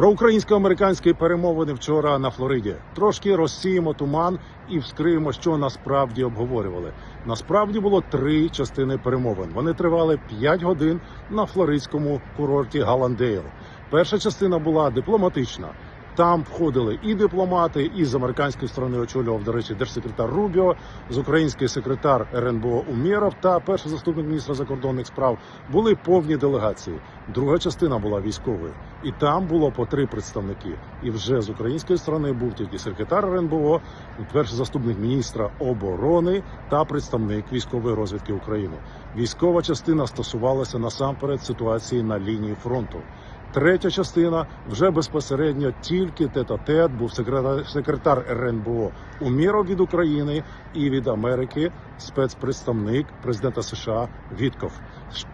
Про українсько-американські перемовини вчора на Флориді. Трошки розсіємо туман і вскриємо, що насправді обговорювали. Насправді було три частини перемовин. Вони тривали 5 годин на флоридському курорті Галандейл. Перша частина була дипломатична. Там входили і дипломати, і з американської сторони очолював, до речі, держсекретар Рубіо, з український секретар РНБО Умєров та перший заступник міністра закордонних справ були повні делегації. Друга частина була військовою, і там було по три представники. І вже з української сторони був тільки секретар РНБО, перший заступник міністра оборони та представник військової розвідки України. Військова частина стосувалася насамперед ситуації на лінії фронту. Третя частина вже безпосередньо тільки тет-а-тет був секретар, секретар РНБО Уміров від України і від Америки спецпредставник президента США Вітков.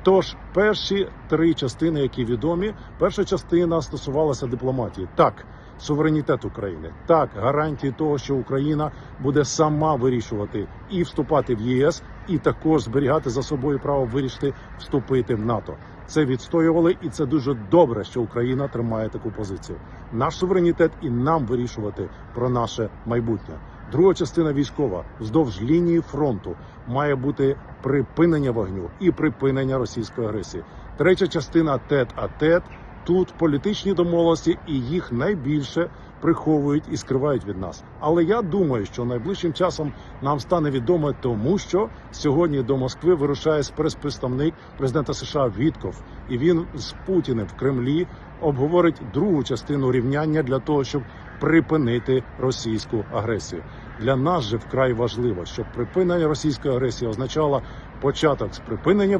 Тож перші три частини, які відомі, перша частина стосувалася дипломатії. Так, суверенітет України, так, гарантії того, що Україна буде сама вирішувати і вступати в ЄС, і також зберігати за собою право вирішити вступити в НАТО. Це відстоювали, і це дуже добре, що Україна тримає таку позицію. Наш суверенітет і нам вирішувати про наше майбутнє. Друга частина військова вздовж лінії фронту має бути припинення вогню і припинення російської агресії. Третя частина тет а тет. Тут політичні домовленості і їх найбільше приховують і скривають від нас. Але я думаю, що найближчим часом нам стане відомо, тому що сьогодні до Москви вирушає спецпредставник президента США Вітков, і він з Путіним в Кремлі обговорить другу частину рівняння для того, щоб припинити російську агресію. Для нас же вкрай важливо, щоб припинення російської агресії означало початок з припинення е,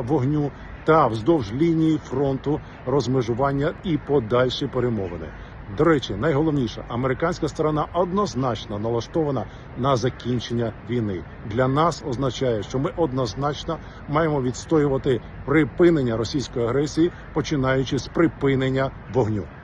вогню та вздовж лінії фронту розмежування і подальші перемовини. До речі, найголовніше, американська сторона однозначно налаштована на закінчення війни. Для нас означає, що ми однозначно маємо відстоювати припинення російської агресії, починаючи з припинення вогню.